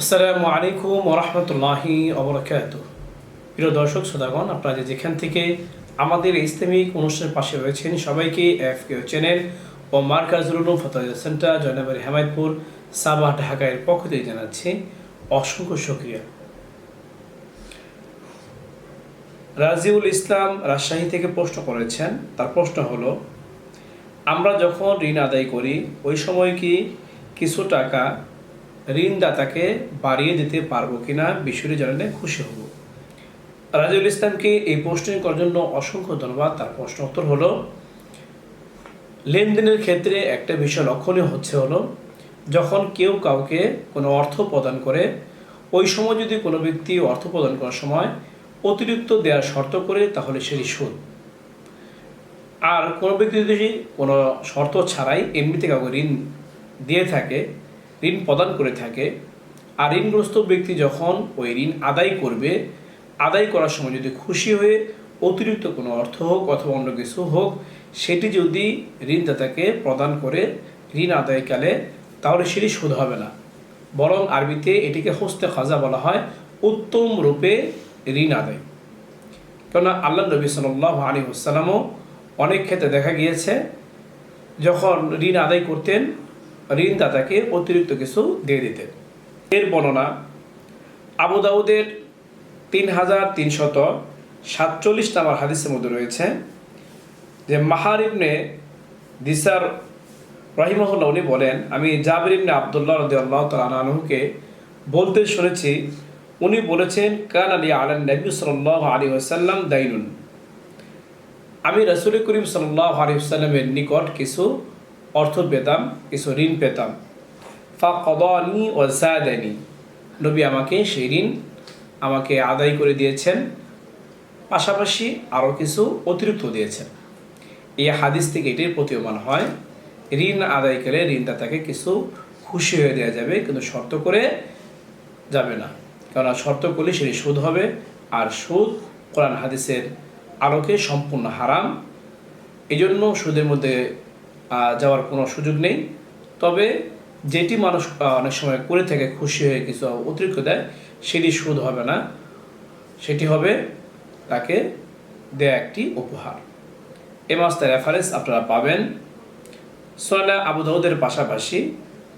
আসসালামু আলাইকুম ওরহমতুল্লাহি অবরাকাত প্রিয় দর্শক, শ্রোতাগণ, আপনারা যেখান থেকে আমাদের ইসলামিক অনুষ্ঠানের পাশে রয়েছেন, সবাইকে এফ কেউ চ্যানেল ও মার্কাজুল ফতাহ সেন্টার জয়নাবাড়ি হেমায়তপুর ঢাকা এর পক্ষ থেকে জানাচ্ছি অসংখ্য শুক্রিয়া। রাজিউল ইসলাম রাজশাহী থেকে প্রশ্ন করেছেন, তার প্রশ্ন হলো, আমরা যখন ঋণ আদায় করি, ওই সময় কি কিছু টাকা ঋণদাতাকে বাড়িয়ে দিতে পারব কিনা বিষয়টি জানালে খুশি হব। রাজিউল ইসলামকে এই প্রশ্নটি করার জন্য অসংখ্য ধন্যবাদ। তার প্রশ্ন উত্তর হলো, লেনদেনের ক্ষেত্রে একটা বিষয় লক্ষণীয় হচ্ছে হলো, যখন কেউ কাউকে কোনো অর্থ প্রদান করে, ওই সময় যদি কোনো ব্যক্তি অর্থ প্রদান করার সময় অতিরিক্ত দেওয়ার শর্ত করে, তাহলে সেটি সুদ। আর কোনো ব্যক্তি যদি কোনো শর্ত ছাড়াই এমনিতে কাউকে ঋণ দিয়ে থাকে ঋণ প্রদান করে থাকে। আর ঋণগ্রস্ত ব্যক্তি যখন ওই ঋণ আদায় করবে, আদায় করার সময় যদি খুশি হয়ে অতিরিক্ত কোনো অর্থ হোক অথবা অন্য কিছু হোক, সেটি যদি ঋণদাতাকে প্রদান করে ঋণ আদায়কালে, তাহলে সেটি সুদ হবে না। বরং আরবিতে এটিকে হস্তে খাজা বলা হয় উত্তম রূপে ঋণ আদায়। কেননা আল্লাহ নবী সাল্লাহ আলী আসসালামও অনেক ক্ষেত্রে দেখা গিয়েছে, যখন ঋণ আদায় করতেন ঋণদাতাকে অতিরিক্ত কিছু দিয়ে দিতেন এর বর্ণনা, আবু দাউদের তিন হাজার তিনশত সাতচল্লিশ নামার হাদিসের মধ্যে রয়েছে যে মাহার ইবনে দিসার রহিমহুল্লাহ উনি বলেন, আমি জাবির ইবনে আবদুল্লাহ রদি আল্লাহ তালুকে বলতে শুনেছি, উনি বলেছেন, কান আলী আলান নবী সাল্লাহ আলী ওসাল্লাম দাইনুন। আমি রসুল করিম সাল্লাহ আলী সাল্লামের নিকট কিছু অর্থ পেতাম, কিছু ঋণ পেতাম। ফা কদানি ও জাদানি নবী আমাকে সেই ঋণ আমাকে আদায় করে দিয়েছেন, পাশাপাশি আরও কিছু অতিরিক্ত দিয়েছেন। এই হাদিস থেকে এটির প্রতীয়মান হয়, ঋণ আদায়কালে ঋণদাতাকে কিছু খুশি হয়ে দেওয়া যাবে, কিন্তু শর্ত করে যাবে না। কারণ শর্ত করলে সেটি সুদ হবে, আর সুদ কোরআন হাদিসের আলোকে সম্পূর্ণ হারাম। এই জন্য সুদের মধ্যে যাওয়ার কোনো সুযোগ নেই। তবে যেটি মানুষ অনেক সময় করে থেকে, খুশি হয়ে কিছু অতিরিক্ত দেয়, সেটি সুদ হবে না। সেটি হবে তাকে দেয়া একটি উপহার। এ মাসটার রেফারেন্স আপনারা পাবেন। সোনা আবু দাউদের পাশাপাশি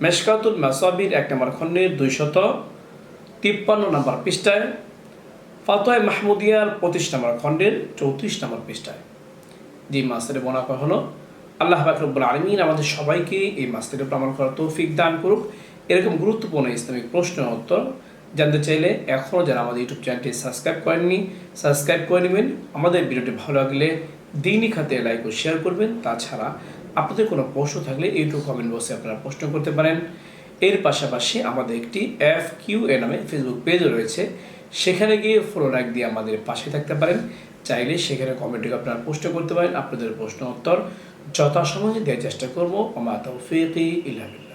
মেশকাতুল মাসাবির এক নম্বর খণ্ডের দুইশত তিপ্পান্ন নম্বর পৃষ্ঠায় ফাতোয় মাহমুদিয়ার পঁচিশ নম্বর খণ্ডের চৌত্রিশ নম্বর পৃষ্ঠায়। যে মাসের বনা করা হলো আল্লাহ বাকরবুল আলমিন আমাদের সবাইকে এই মাসটির প্রমাণ করার তৌফিক দান করুক। এরকম গুরুত্বপূর্ণ ইসলামিক প্রশ্ন উত্তর জানতে চাইলে এখনও যারা আমাদের ইউটিউব চ্যানেলটি সাবস্ক্রাইব করেননি, সাবস্ক্রাইব করে নেবেন। আমাদের ভিডিওটি ভালো লাগলে দিনই খাতে লাইক ও শেয়ার করবেন। তাছাড়া আপনাদের কোনো প্রশ্ন থাকলে ইউটিউব কমেন্ট বক্সে আপনারা প্রশ্ন করতে পারেন। এর পাশাপাশি আমাদের একটি এফ কিউ এ নামে ফেসবুক পেজও রয়েছে। সেখানে গিয়ে ফলো লাইক দিয়ে আমাদের পাশে থাকতে পারেন। চাইলে সেখানে কমেন্টে আপনারা প্রশ্ন করতে পারেন, আপনাদের প্রশ্ন উত্তর যথাসময়ে দেওয়ার চেষ্টা করব। আমার তৌফিক ইলামিল্লা